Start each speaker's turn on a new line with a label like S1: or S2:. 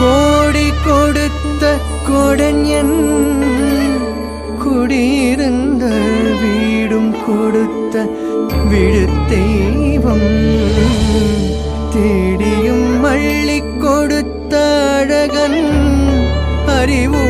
S1: கோடி கொடுத்த கொடன் என் குடியிருந்த வீடும் கொடுத்த விழு தெய்வம். தேடியும் மள்ளி கொடுத்த அழகன் அறிவும்